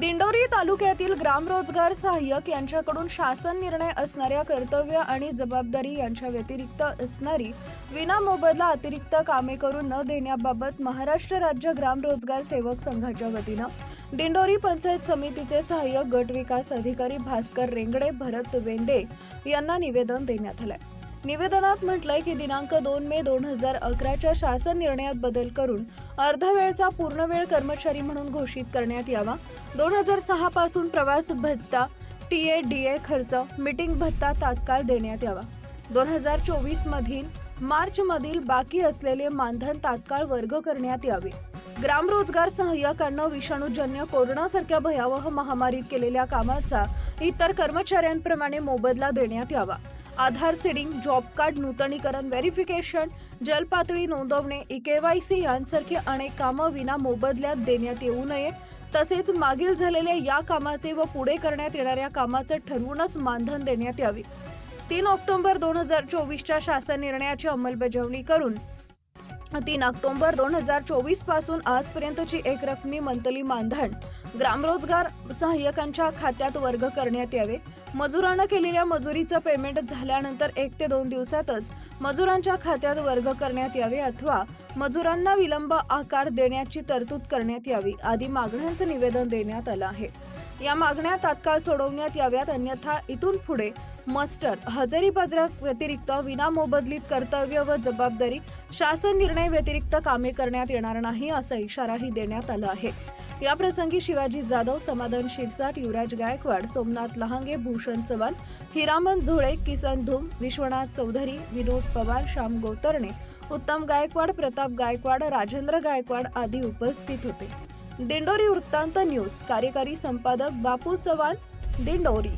दिंडोरी तालुक्यातील ग्रामरोजगार सहाय्यक यांच्याकडून शासन निर्णय असणाऱ्या कर्तव्य आणि जबाबदारी यांच्या व्यतिरिक्त असणारी विना मोबदला अतिरिक्त कामे करून न देण्याबाबत महाराष्ट्र राज्य ग्रामरोजगार सेवक संघाच्या वतीनं दिंडोरी पंचायत समितीचे सहाय्यक गट विकास अधिकारी भास्कर रेंगडे भरत वेंडे यांना निवेदन देण्यात आलंय. निवेदनात म्हटलंय की दिनांक दोन मे दोन हजार अकराच्या शासन निर्णयात बदल करून अर्धा वेळचा पूर्णवेळ कर्मचारी म्हणून घोषित करण्यात यावा. दोन हजार सहा पासून प्रवास भत्ता टी ए डी ए खर्च मीटिंग भत्ता तात्काळ देण्यात यावा. दोन हजार चोवीस मधील मार्च मधील बाकी असलेले मानधन तात्काळ वर्ग करण्यात यावे. ग्रामरोजगार सहाय्यकांना विषाणूजन्य कोरोनासारख्या भयावह महामारीत केलेल्या कामाचा इतर कर्मचाऱ्यांप्रमाणे मोबदला देण्यात यावा. आधार सीडिंग जॉब कार्ड नूतनीकरण व्हेरिफिकेशन जलपातळी नोंदवणे ई केवायसी यांसारखी अनेक कामं विना मोबदल्यात देण्यात येऊ नये. तसेच मागील झालेल्या या कामाचे व पुढे करण्यात येणाऱ्या कामाचं ठरवूनच मानधन देण्यात यावे. तीन ऑक्टोबर दोन हजार चोवीसच्या शासन निर्णयाची अंमलबजावणी करून तीन ऑक्टोबर दोन हजार चोवीसपासून आजपर्यंतची एक रकमी मंथली मानधन ग्रामरोजगार सहाय्यकांच्या खात्यात वर्ग करण्यात यावे. मजुरांना केलेल्या मजुरीचं पेमेंट झाल्यानंतर एक ते दोन दिवसातच मजुरांच्या खात्यात वर्ग करण्यात यावे अथवा मजुरांना विलंब आकार देण्याची तरतूद करण्यात यावी आदी मागण्यांचं निवेदन देण्यात आलं आहे. या मागण्या तात्काळ सोडवण्यात याव्यात अन्यथा इथून पुढे मस्टर हजेरी पत्रक व्यतिरिक्त विनामोबदलीत कर्तव्य व जबाबदारी शासन निर्णय व्यतिरिक्त कामे करण्यात येणार नाही असा इशाराही देण्यात आला आहे. या प्रसंगी शिवाजी जाधव समाधान शिरसाट युवराज गायकवाड सोमनाथ लहांगे भूषण चव्हाण हिरामन झोळे किसन धूम विश्वनाथ चौधरी विनोद पवार श्याम गोतरणे उत्तम गायकवाड प्रताप गायकवाड राजेंद्र गायकवाड आदी उपस्थित होते. दिंडोरी वृत्तांत न्यूज. कार्यकारी संपादक बापू चव्हाण दिंडोरी.